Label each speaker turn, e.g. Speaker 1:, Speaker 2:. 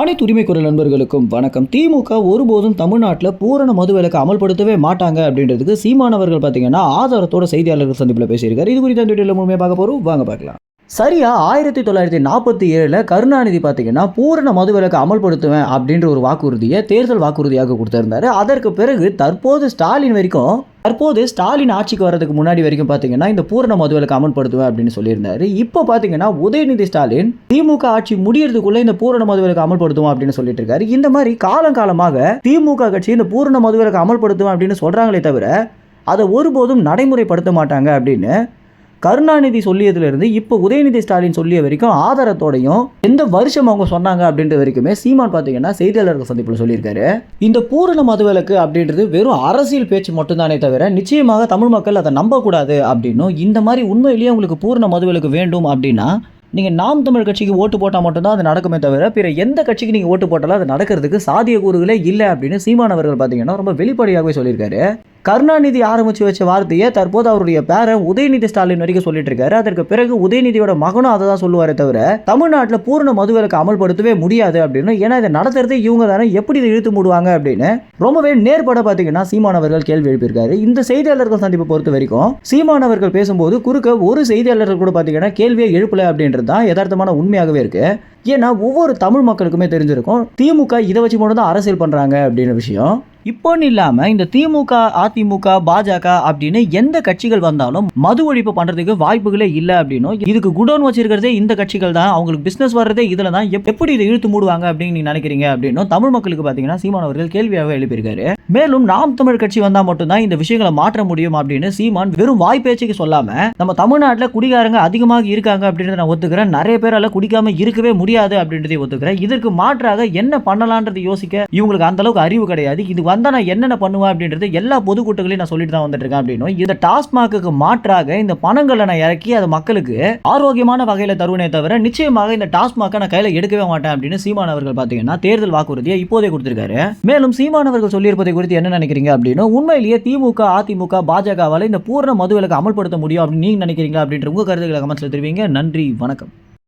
Speaker 1: அனைத்து உரிமை குரல் நண்பர்களுக்கும் வணக்கம். திமுக ஒருபோதும் தமிழ்நாட்டில் பூரண மதுவிலக்கு அமல்படுத்தவே மாட்டாங்க அப்படின்றதுக்கு சீமானவர்கள் பார்த்தீங்கன்னா ஆதாரத்தோட செய்தியாளர்கள் சந்திப்பில் பேசியிருக்காரு. இது குறித்த அந்த வீடியோவில் முழுமையாக பார்க்க போகிறோம் வாங்க பார்க்கலாம். சரியா ஆயிரத்தி தொள்ளாயிரத்தி நாற்பத்தி ஏழில் கருணாநிதி பார்த்தீங்கன்னா பூரண மதுவிலக்கு அமல்படுத்துவேன் அப்படின்ற ஒரு வாக்குறுதியை தேர்தல் வாக்குறுதியாக கொடுத்துருந்தாரு. அதற்கு பிறகு தற்போது ஸ்டாலின் வரைக்கும் தற்போது ஸ்டாலின் ஆட்சிக்கு வரதுக்கு முன்னாடி வரைக்கும் பார்த்தீங்கன்னா இந்த பூரண மதுவிலக்கு அமல்படுத்துவேன் அப்படின்னு சொல்லியிருந்தாரு. இப்போ பார்த்தீங்கன்னா உதயநிதி ஸ்டாலின் திமுக ஆட்சி முடியறதுக்குள்ள இந்த பூரண மதுவிலக்கு அமல்படுத்துவோம் அப்படின்னு சொல்லிட்டு இருக்காரு. இந்த மாதிரி காலங்காலமாக திமுக கட்சி இந்த பூரண மதுவிலக்கு அமல்படுத்துவேன் அப்படின்னு சொல்கிறாங்களே தவிர அதை ஒருபோதும் நடைமுறைப்படுத்த மாட்டாங்க அப்படின்னு கருணாநிதி சொல்லியதுலேருந்து இப்போ உதயநிதி ஸ்டாலின் சொல்லிய வரைக்கும் ஆதாரத்தோடையும் எந்த வருஷம் அவங்க சொன்னாங்க அப்படின்ற வரைக்குமே சீமான் பார்த்தீங்கன்னா செய்தியாளர்கள் சந்திப்பில் சொல்லியிருக்காரு. இந்த பூரண மதுவிலக்கு அப்படின்றது வெறும் அரசியல் பேச்சு மட்டும்தானே தவிர நிச்சயமாக தமிழ் மக்கள் அதை நம்பக்கூடாது அப்படின்னும் இந்த மாதிரி உண்மையிலேயே உங்களுக்கு பூரண மதுவிலக்கு வேண்டும் அப்படின்னா நீங்கள் நாம் தமிழ் கட்சிக்கு ஓட்டு போட்டால் மட்டும்தான் அது நடக்குமே தவிர பிற எந்த கட்சிக்கு நீங்கள் ஓட்டு போட்டாலும் அது நடக்கிறதுக்கு சாதிய கூறுகளே இல்லை அப்படின்னு சீமானவர்கள் பார்த்தீங்கன்னா ரொம்ப வெளிப்படையாகவே சொல்லியிருக்காரு. கருணாநிதி ஆரம்பித்து வச்ச வார்த்தையை தற்போது அவருடைய பேரன் உதயநிதி ஸ்டாலின் வரைக்கும் சொல்லிட்டு இருக்காரு. அதற்கு பிறகு உதயநிதியோட மகனும் அதை தான் சொல்லுவாரே தவிர தமிழ்நாட்டில் பூரண மதுவிலக்கு அமல்படுத்தவே முடியாது அப்படின்னு ஏன்னா இதை நடத்துறதே இவங்க தானே எப்படி இதை இழுத்து மூடுவாங்க அப்படின்னு ரொம்பவே நேர்பட பார்த்தீங்கன்னா சீமானவர்கள் கேள்வி எழுப்பியிருக்காரு. இந்த செய்தியாளர்கள் சந்திப்பை பொறுத்த வரைக்கும் சீமானவர்கள் பேசும்போது குறுக்க ஒரு செய்தியாளர்கள் கூட பார்த்தீங்கன்னா கேள்வியை எழுப்பலை அப்படின்றது தான் யதார்த்தமான உண்மையாகவே இருக்கு. ஏன்னா ஒவ்வொரு தமிழ் மக்களுக்குமே தெரிஞ்சிருக்கும் திமுக இதை வச்சு மட்டும் தான் அரசியல் பண்ணுறாங்க அப்படின்ற விஷயம். இப்போன்னு இல்லாமல் இந்த திமுக அதிமுக பாஜக அப்படின்னு எந்த கட்சிகள் வந்தாலும் மது ஒழிப்பு பண்ணுறதுக்கு வாய்ப்புகளே இல்லை அப்படின்னும் இதுக்கு குடோன் வச்சிருக்கிறதே இந்த கட்சிகள் தான் அவங்களுக்கு பிஸ்னஸ் வர்றதே இதில் தான் எப்படி இதை இழுத்து மூடுவாங்க அப்படின்னு நீங்கள் நினைக்கிறீங்க அப்படின்னும் தமிழ் மக்களுக்கு பார்த்தீங்கன்னா சீமான் அவர்கள் கேள்வியாக எழுப்பியிருக்காரு. மேலும் நாம் தமிழ் கட்சி வந்தால் மட்டும்தான் இந்த விஷயங்களை மாற்ற முடியும் அப்படின்னு சீமான் வெறும் வாய் பேச்சுக்கு சொல்லாம நம்ம தமிழ்நாட்டில் குடிகாரங்க அதிகமாக இருக்காங்க அப்படின்றத நான் ஒத்துக்கிறேன். நிறைய பேரால் குடிக்காம இருக்கவே முடியாது அப்படின்றதை ஒத்துக்கிறேன். இதற்கு மாற்றாக என்ன பண்ணலான்றது யோசிக்க இவங்களுக்கு அந்த அளவுக்கு அறிவு கிடையாது. இது வந்தால் நான் என்னென்ன பண்ணுவேன் அப்படின்றது எல்லா பொதுக்கூட்டங்களையும் நான் சொல்லிட்டு தான் வந்துட்டு இருக்கேன் அப்படின்னும் இந்த டாஸ்மாக்கு மாற்றாக இந்த பணங்களை நான் இறக்கி அதை மக்களுக்கு ஆரோக்கியமான வகையில் தருவனே தவிர நிச்சயமாக இந்த டாஸ்மாக்கை நான் கையில் எடுக்கவே மாட்டேன் அப்படின்னு சீமான் அவர்கள் பார்த்தீங்கன்னா தேர்தல் வாக்குறுதியை இப்போதே கொடுத்திருக்காரு. மேலும் சீமான் அவர்கள் சொல்லியிருப்பதை குறித்து என்ன நினைக்கிறீங்க அப்படின்னு உண்மையிலேயே திமுக அதிமுக பாஜகவால் இந்த பூர்ண மதுவிலக்கு அமல்படுத்த முடியும் அப்படின்னு நீங்க நினைக்கிறீங்களா அப்படின்ற உங்கள் கருத்துக்களை கமெண்ட்ஸில் தெரிவிங்க. நன்றி வணக்கம்.